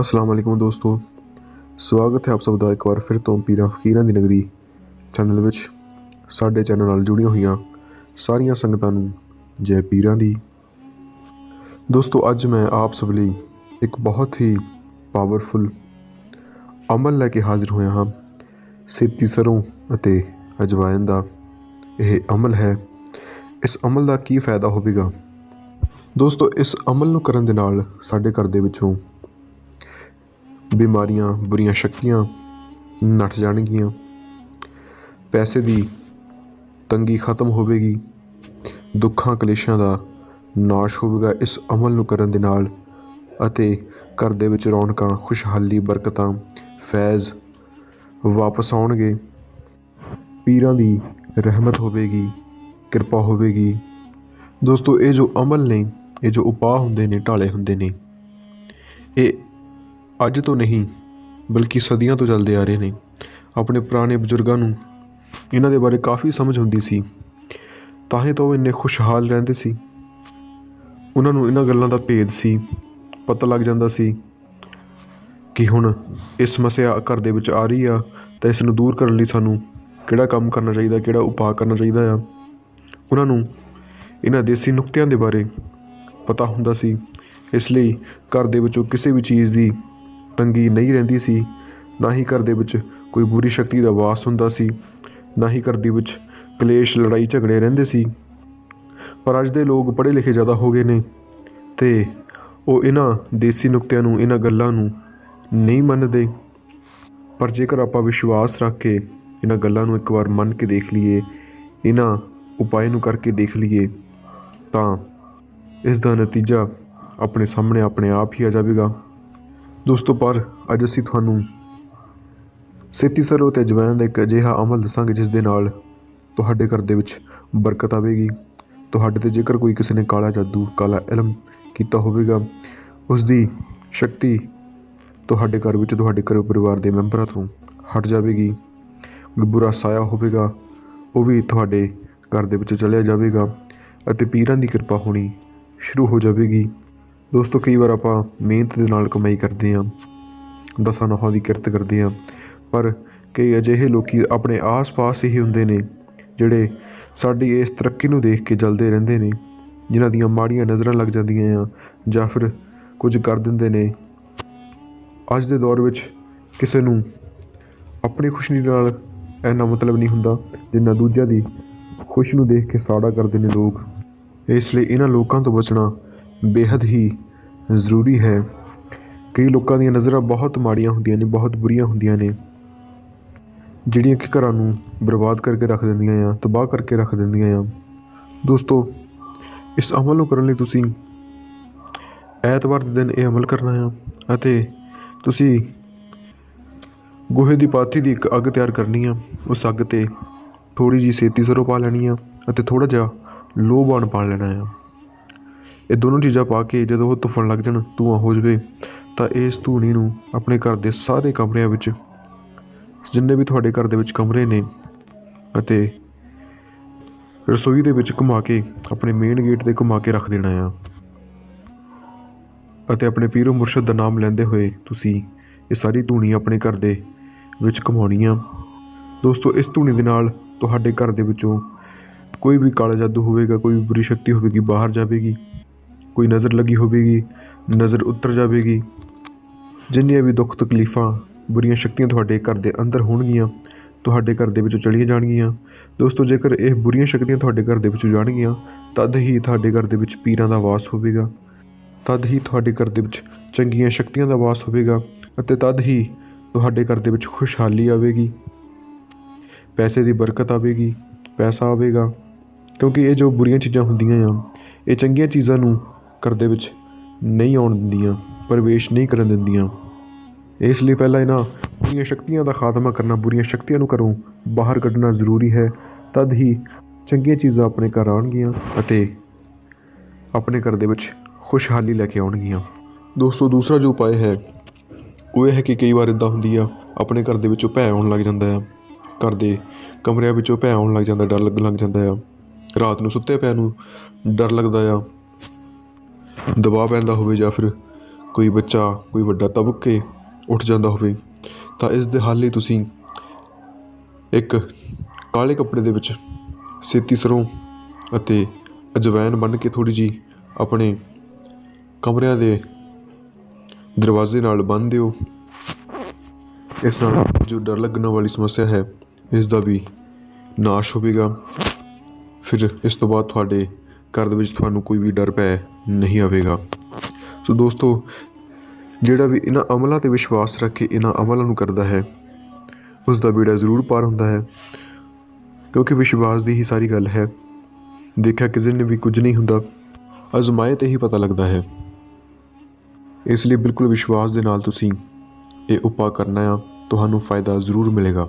ਅਸਲਾਮ ਵਾਲੇਕੁਮ ਦੋਸਤੋ। ਸਵਾਗਤ ਹੈ ਆਪ ਸਭ ਦਾ ਇੱਕ ਵਾਰ ਫਿਰ ਤੋਂ ਪੀਰਾਂ ਫਕੀਰਾਂ ਦੀ ਨਗਰੀ ਚੈਨਲ ਵਿੱਚ। ਸਾਡੇ ਚੈਨਲ ਨਾਲ ਜੁੜੀਆਂ ਹੋਈਆਂ ਸਾਰੀਆਂ ਸੰਗਤਾਂ ਨੂੰ ਜੈ ਪੀਰਾਂ ਦੀ। ਦੋਸਤੋ, ਅੱਜ ਮੈਂ ਆਪ ਸਭ ਲਈ ਇੱਕ ਬਹੁਤ ਹੀ ਪਾਵਰਫੁਲ ਅਮਲ ਲੈ ਕੇ ਹਾਜ਼ਰ ਹੋਇਆ ਹਾਂ। ਸੇਤੀ ਸਰੋਂ ਅਤੇ ਅਜਵਾਇਨ ਦਾ ਇਹ ਅਮਲ ਹੈ। ਇਸ ਅਮਲ ਦਾ ਕੀ ਫਾਇਦਾ ਹੋਵੇਗਾ? ਦੋਸਤੋ, ਇਸ ਅਮਲ ਨੂੰ ਕਰਨ ਦੇ ਨਾਲ ਸਾਡੇ ਘਰ ਦੇ ਵਿੱਚੋਂ ਬਿਮਾਰੀਆਂ, ਬੁਰੀਆਂ ਸ਼ਕਤੀਆਂ ਨੱਠ ਜਾਣਗੀਆਂ। ਪੈਸੇ ਦੀ ਤੰਗੀ ਖਤਮ ਹੋਵੇਗੀ। ਦੁੱਖਾਂ, ਕਲੇਸ਼ਾਂ ਦਾ ਨਾਸ਼ ਹੋਵੇਗਾ ਇਸ ਅਮਲ ਨੂੰ ਕਰਨ ਦੇ ਨਾਲ ਅਤੇ ਘਰ ਦੇ ਵਿੱਚ ਰੌਣਕਾਂ, ਖੁਸ਼ਹਾਲੀ, ਬਰਕਤਾਂ, ਫੈਜ਼ ਵਾਪਸ ਆਉਣਗੇ। ਪੀਰਾਂ ਦੀ ਰਹਿਮਤ ਹੋਵੇਗੀ, ਕਿਰਪਾ ਹੋਵੇਗੀ। ਦੋਸਤੋ, ਇਹ ਜੋ ਅਮਲ ਨੇ, ਇਹ ਜੋ ਉਪਾਅ ਹੁੰਦੇ ਨੇ, ਢਾਲੇ ਹੁੰਦੇ ਨੇ, ਇਹ ਅੱਜ ਤੋਂ ਨਹੀਂ, ਬਲਕਿ ਸਦੀਆਂ ਤੋਂ ਚੱਲਦੇ ਆ ਰਹੇ ਨੇ। ਆਪਣੇ ਪੁਰਾਣੇ ਬਜ਼ੁਰਗਾਂ ਨੂੰ ਇਹਨਾਂ ਦੇ ਬਾਰੇ ਕਾਫੀ ਸਮਝ ਹੁੰਦੀ ਸੀ। ਤਾਂ ਹੀ ਤਾਂ ਉਹ ਇੰਨੇ ਖੁਸ਼ਹਾਲ ਰਹਿੰਦੇ ਸੀ। ਉਹਨਾਂ ਨੂੰ ਇਹਨਾਂ ਗੱਲਾਂ ਦਾ ਭੇਦ ਸੀ, ਪਤਾ ਲੱਗ ਜਾਂਦਾ ਸੀ ਕਿ ਹੁਣ ਇਹ ਸਮੱਸਿਆ ਘਰ ਦੇ ਵਿੱਚ ਆ ਰਹੀ ਆ, ਤਾਂ ਇਸ ਨੂੰ ਦੂਰ ਕਰਨ ਲਈ ਸਾਨੂੰ ਕਿਹੜਾ ਕੰਮ ਕਰਨਾ ਚਾਹੀਦਾ, ਕਿਹੜਾ ਉਪਾਅ ਕਰਨਾ ਚਾਹੀਦਾ ਆ। ਉਹਨਾਂ ਨੂੰ ਇਹਨਾਂ ਦੇਸੀ ਨੁਕਤਿਆਂ ਦੇ ਬਾਰੇ ਪਤਾ ਹੁੰਦਾ ਸੀ, ਇਸ ਲਈ ਘਰ ਦੇ ਵਿੱਚੋਂ ਕਿਸੇ ਵੀ ਚੀਜ਼ ਦੀ ਤੰਗੀ ਨਹੀਂ ਰਹਿੰਦੀ ਸੀ, ਨਾ ਹੀ ਘਰ ਦੇ ਵਿੱਚ ਕੋਈ ਬੁਰੀ ਸ਼ਕਤੀ ਦਾ ਵਾਸ ਹੁੰਦਾ ਸੀ, ਨਾ ਹੀ ਘਰ ਦੇ ਵਿੱਚ ਕਲੇਸ਼, ਲੜਾਈ, ਝਗੜੇ ਰਹਿੰਦੇ ਸੀ। ਪਰ ਅੱਜ ਦੇ ਲੋਕ ਪੜ੍ਹੇ ਲਿਖੇ ਜ਼ਿਆਦਾ ਹੋ ਗਏ ਨੇ ਤੇ ਉਹ ਇਹਨਾਂ ਦੇਸੀ ਨੁਕਤਿਆਂ ਨੂੰ, ਇਹਨਾਂ ਗੱਲਾਂ ਨੂੰ ਨਹੀਂ ਮੰਨਦੇ। ਪਰ ਜੇਕਰ ਆਪਾਂ ਵਿਸ਼ਵਾਸ ਰੱਖ ਕੇ ਇਹਨਾਂ ਗੱਲਾਂ ਨੂੰ ਇੱਕ ਵਾਰ ਮੰਨ ਕੇ ਦੇਖ ਲਈਏ, ਇਹਨਾਂ ਉਪਾਏ ਨੂੰ ਕਰਕੇ ਦੇਖ ਲਈਏ, ਤਾਂ ਇਸ ਦਾ ਨਤੀਜਾ ਆਪਣੇ ਸਾਹਮਣੇ ਆਪਣੇ ਆਪ ਹੀ ਆ ਜਾਵੇਗਾ। ਦੋਸਤੋ, ਪਰ ਅੱਜ ਅਸੀਂ ਤੁਹਾਨੂੰ ਸੇਤੀ ਸਰੋਂ ਤੇ ਅਜਵਾਇਨ ਦਾ ਇੱਕ ਅਜਿਹਾ ਅਮਲ ਦੱਸਾਂਗੇ ਜਿਸ ਦੇ ਨਾਲ ਤੁਹਾਡੇ ਘਰ ਦੇ ਵਿੱਚ ਬਰਕਤ ਆਵੇਗੀ। ਤੁਹਾਡੇ ਤੇ ਜੇਕਰ ਕੋਈ ਕਿਸੇ ਨੇ ਕਾਲਾ ਜਾਦੂ, ਕਾਲਾ ਇਲਮ ਕੀਤਾ ਹੋਵੇਗਾ, ਉਸ ਦੀ ਸ਼ਕਤੀ ਤੁਹਾਡੇ ਘਰ ਵਿੱਚ, ਤੁਹਾਡੇ ਘਰ ਪਰਿਵਾਰ ਦੇ ਮੈਂਬਰਾਂ ਤੋਂ ਹਟ ਜਾਵੇਗੀ। ਬੁਰਾ ਸਾਇਆ ਹੋਵੇਗਾ, ਉਹ ਵੀ ਤੁਹਾਡੇ ਘਰ ਦੇ ਵਿੱਚ ਚਲਿਆ ਜਾਵੇਗਾ ਅਤੇ ਪੀਰਾਂ ਦੀ ਕਿਰਪਾ ਹੋਣੀ ਸ਼ੁਰੂ ਹੋ ਜਾਵੇਗੀ। ਦੋਸਤੋ, ਕਈ ਵਾਰ ਆਪਾਂ ਮਿਹਨਤ ਦੇ ਨਾਲ ਕਮਾਈ ਕਰਦੇ ਹਾਂ, ਦਸਾਂ ਨਹਾਂ ਦੀ ਕਿਰਤ ਕਰਦੇ ਹਾਂ, ਪਰ ਕਈ ਅਜਿਹੇ ਲੋਕੀ ਆਪਣੇ ਆਸ-ਪਾਸ ਹੀ ਹੁੰਦੇ ਨੇ, ਜਿਹੜੇ ਸਾਡੀ ਇਸ ਤਰੱਕੀ ਨੂੰ ਦੇਖ ਕੇ ਜਲਦੇ ਰਹਿੰਦੇ ਨੇ, ਜਿਨ੍ਹਾਂ ਦੀਆਂ ਮਾੜੀਆਂ ਨਜ਼ਰਾਂ ਲੱਗ ਜਾਂਦੀਆਂ ਆ ਜਾਂ ਫਿਰ ਕੁਝ ਕਰ ਦਿੰਦੇ ਨੇ। ਅੱਜ ਦੇ ਦੌਰ ਵਿੱਚ ਕਿਸੇ ਨੂੰ ਆਪਣੀ ਖੁਸ਼ੀ ਨਾਲ ਇੰਨਾ ਮਤਲਬ ਨਹੀਂ ਹੁੰਦਾ ਜਿੰਨਾ ਦੂਜਿਆਂ ਦੀ ਖੁਸ਼ੀ ਨੂੰ ਦੇਖ ਕੇ ਸਾੜਾ ਕਰਦੇ ਨੇ ਲੋਕ। ਇਸ ਲਈ ਇਹਨਾਂ ਲੋਕਾਂ ਤੋਂ ਬਚਣਾ ਬੇहद ਹੀ ਜ਼ਰੂਰੀ ਹੈ। ਕਈ ਲੋਕਾਂ ਦੀਆਂ ਨਜ਼ਰਾਂ ਬਹੁਤ ਮਾੜੀਆਂ ਹੁੰਦੀਆਂ ਨੇ, ਬਹੁਤ ਬੁਰੀਆਂ ਹੁੰਦੀਆਂ ਨੇ, ਜਿਹੜੀਆਂ ਕਿ ਘਰਾਂ ਨੂੰ ਬਰਬਾਦ ਕਰਕੇ ਰੱਖ ਦਿੰਦੀਆਂ ਆ, ਤਬਾਹ ਕਰਕੇ ਰੱਖ ਦਿੰਦੀਆਂ ਆ। ਦੋਸਤੋ, ਇਸ ਅਮਲ ਨੂੰ ਕਰਨ ਲਈ ਤੁਸੀਂ ਐਤਵਾਰ ਦੇ ਦਿਨ ਇਹ ਅਮਲ ਕਰਨਾ ਆ ਅਤੇ ਤੁਸੀਂ ਗੋਹੇ ਦੀ ਪਾਥੀ ਦੀ ਇੱਕ ਅੱਗ ਤਿਆਰ ਕਰਨੀ ਆ। ਉਸ ਅੱਗ ਤੇ ਥੋੜੀ ਜੀ ਸੇਤੀ ਸਰੋਂ ਪਾ ਲੈਣੀ ਆ ਅਤੇ ਥੋੜਾ ਜਿਹਾ ਲੋਬਾਨ ਪਾ ਲੈਣਾ ਆ। ਇਹ ਦੋਨੋਂ ਚੀਜ਼ਾਂ ਪਾ ਕੇ ਜਦੋਂ ਉਹ ਧੁੱਫਣ ਲੱਗ ਜਾਣ ਧੂਆਂ ਹੋ ਜਾਵੇ ਤਾਂ ਇਸ ਧੂਣੀ ਨੂੰ ਆਪਣੇ ਘਰ ਦੇ ਸਾਰੇ ਕਮਰਿਆਂ ਵਿੱਚ, ਜਿੰਨੇ ਵੀ ਤੁਹਾਡੇ ਘਰ ਦੇ ਵਿੱਚ ਕਮਰੇ ਨੇ ਅਤੇ ਰਸੋਈ ਦੇ ਵਿੱਚ ਘੁਮਾ ਕੇ, ਆਪਣੇ ਮੇਨ ਗੇਟ ਤੇ ਘੁਮਾ ਕੇ ਰੱਖ ਦੇਣਾ ਆ। ਅਤੇ ਆਪਣੇ ਪੀਰੋ ਮੁਰਸ਼ਦ ਦਾ ਨਾਮ ਲੈਂਦੇ ਹੋਏ ਤੁਸੀਂ ਇਹ ਸਾਰੀ ਧੂਣੀ ਆਪਣੇ ਘਰ ਦੇ ਵਿੱਚ ਘੁਮਾਉਣੀ ਆ। ਦੋਸਤੋ, ਇਸ ਧੂਣੀ ਦੇ ਨਾਲ ਤੁਹਾਡੇ ਘਰ ਦੇ ਵਿੱਚੋਂ ਕੋਈ ਵੀ ਕਾਲਾ ਜਾਦੂ ਹੋਵੇਗਾ, ਕੋਈ ਬੁਰੀ ਸ਼ਕਤੀ ਹੋਵੇਗੀ, ਬਾਹਰ ਜਾਵੇਗੀ ਕੋਈ ਨਜ਼ਰ ਲੱਗੀ ਹੋਵੇਗੀ, ਨਜ਼ਰ ਉਤਰ ਜਾਵੇਗੀ। ਜਿੰਨੀਆਂ ਵੀ ਦੁੱਖ ਤਕਲੀਫਾਂ, ਬੁਰੀਆਂ ਸ਼ਕਤੀਆਂ ਤੁਹਾਡੇ ਘਰ ਦੇ ਅੰਦਰ ਹੋਣਗੀਆਂ, ਤੁਹਾਡੇ ਘਰ ਦੇ ਵਿੱਚੋਂ ਚਲੀਆਂ ਜਾਣਗੀਆਂ। ਦੋਸਤੋ, ਜੇਕਰ ਇਹ ਬੁਰੀਆਂ ਸ਼ਕਤੀਆਂ ਤੁਹਾਡੇ ਘਰ ਦੇ ਵਿੱਚੋਂ ਜਾਣਗੀਆਂ, ਤਦ ਹੀ ਤੁਹਾਡੇ ਘਰ ਦੇ ਵਿੱਚ ਪੀਰਾਂ ਦਾ ਵਾਸ ਹੋਵੇਗਾ। ਤਦ ਹੀ ਤੁਹਾਡੇ ਘਰ ਦੇ ਵਿੱਚ ਚੰਗੀਆਂ ਸ਼ਕਤੀਆਂ ਦਾ ਵਾਸ ਹੋਵੇਗਾ ਅਤੇ ਤਦ ਹੀ ਤੁਹਾਡੇ ਘਰ ਦੇ ਵਿੱਚ ਖੁਸ਼ਹਾਲੀ ਆਵੇਗੀ। ਪੈਸੇ ਦੀ ਬਰਕਤ ਆਵੇਗੀ, ਪੈਸਾ ਆਵੇਗਾ, ਕਿਉਂਕਿ ਇਹ ਜੋ ਬੁਰੀਆਂ ਚੀਜ਼ਾਂ ਹੁੰਦੀਆਂ ਆ, ਇਹ ਚੰਗੀਆਂ ਚੀਜ਼ਾਂ ਨੂੰ ਘਰ ਦੇ ਵਿੱਚ ਨਹੀਂ ਆਉਣ ਦਿੰਦੀਆਂ, ਪ੍ਰਵੇਸ਼ ਨਹੀਂ ਕਰਨ ਦਿੰਦੀਆਂ। ਇਸ ਲਈ ਪਹਿਲਾਂ ਇਹਨਾਂ ਬੁਰੀਆਂ ਸ਼ਕਤੀਆਂ ਦਾ ਖਾਤਮਾ ਕਰਨਾ, ਬੁਰੀਆਂ ਸ਼ਕਤੀਆਂ ਨੂੰ ਘਰੋਂ ਬਾਹਰ ਕੱਢਣਾ ਜ਼ਰੂਰੀ ਹੈ। ਤਦ ਹੀ ਚੰਗੀਆਂ ਚੀਜ਼ਾਂ ਆਪਣੇ ਘਰ ਆਉਣਗੀਆਂ ਅਤੇ ਆਪਣੇ ਘਰ ਦੇ ਵਿੱਚ ਖੁਸ਼ਹਾਲੀ ਲੈ ਕੇ ਆਉਣਗੀਆਂ। ਦੋਸਤੋ, ਦੂਸਰਾ ਜੋ ਉਪਾਅ ਹੈ, ਉਹ ਇਹ ਹੈ ਕਿ ਕਈ ਵਾਰ ਇਦਾਂ ਹੁੰਦੀ ਆ, ਆਪਣੇ ਘਰ ਦੇ ਵਿੱਚੋਂ ਭੈ ਆਉਣ ਲੱਗ ਜਾਂਦਾ ਆ। ਘਰ ਦੇ ਕਮਰਿਆਂ ਵਿੱਚੋਂ ਭੈ ਆਉਣ ਲੱਗ ਜਾਂਦਾ, ਡਰ ਲੱਗਣ ਲੱਗ ਜਾਂਦਾ ਆ। ਰਾਤ ਨੂੰ ਸੁੱਤੇ ਪਿਆ ਨੂੰ ਡਰ ਲੱਗਦਾ ਆ। ਦਬਾਅ ਪੈਂਦਾ ਹੋਵੇ ਜਾਂ ਫਿਰ ਕੋਈ ਬੱਚਾ, ਕੋਈ ਵੱਡਾ ਤਬਕ ਕੇ ਉੱਠ ਜਾਂਦਾ ਹੋਵੇ, ਤਾਂ ਇਸ ਦੇ ਹੱਲ ਲਈ ਤੁਸੀਂ ਇੱਕ ਕਾਲੇ ਕੱਪੜੇ ਦੇ ਵਿੱਚ ਸੇਤੀ ਸਰੋਂ ਅਤੇ ਅਜਵਾਇਨ ਬੰਨ੍ਹ ਕੇ ਥੋੜ੍ਹੀ ਜਿਹੀ ਆਪਣੇ ਕਮਰਿਆਂ ਦੇ ਦਰਵਾਜ਼ੇ ਨਾਲ ਬੰਨ੍ਹ ਦਿਓ। ਇਸ ਨਾਲ ਜੋ ਡਰ ਲੱਗਣ ਵਾਲੀ ਸਮੱਸਿਆ ਹੈ, ਇਸ ਦਾ ਵੀ ਨਾਸ਼ ਹੋਵੇਗਾ। ਫਿਰ ਇਸ ਤੋਂ ਬਾਅਦ ਤੁਹਾਡੇ ਘਰ ਦੇ ਵਿੱਚ ਤੁਹਾਨੂੰ ਕੋਈ ਵੀ ਡਰ ਪੈ ਨਹੀਂ ਆਵੇਗਾ। ਸੋ ਦੋਸਤੋ, ਜਿਹੜਾ ਵੀ ਇਹਨਾਂ ਅਮਲਾਂ ਤੇ ਵਿਸ਼ਵਾਸ ਰੱਖ ਕੇ ਇਹਨਾਂ ਅਮਲਾਂ ਨੂੰ ਕਰਦਾ ਹੈ ਉਸ ਦਾ ਬੇੜਾ ਜ਼ਰੂਰ ਪਾਰ ਹੁੰਦਾ ਹੈ, ਕਿਉਂਕਿ ਵਿਸ਼ਵਾਸ ਦੀ ਹੀ ਸਾਰੀ ਗੱਲ ਹੈ। ਦੇਖਿਆ ਕਿਸੇ ਨੇ ਵੀ ਕੁਝ ਨਹੀਂ ਹੁੰਦਾ, ਅਜ਼ਮਾਏ ਤੇ ਹੀ ਪਤਾ ਲੱਗਦਾ ਹੈ। ਇਸ ਲਈ ਬਿਲਕੁਲ ਵਿਸ਼ਵਾਸ ਦੇ ਨਾਲ ਤੁਸੀਂ ਇਹ ਉਪਾਅ ਕਰਨਾ ਆ, ਤੁਹਾਨੂੰ ਫਾਇਦਾ ਜ਼ਰੂਰ ਮਿਲੇਗਾ।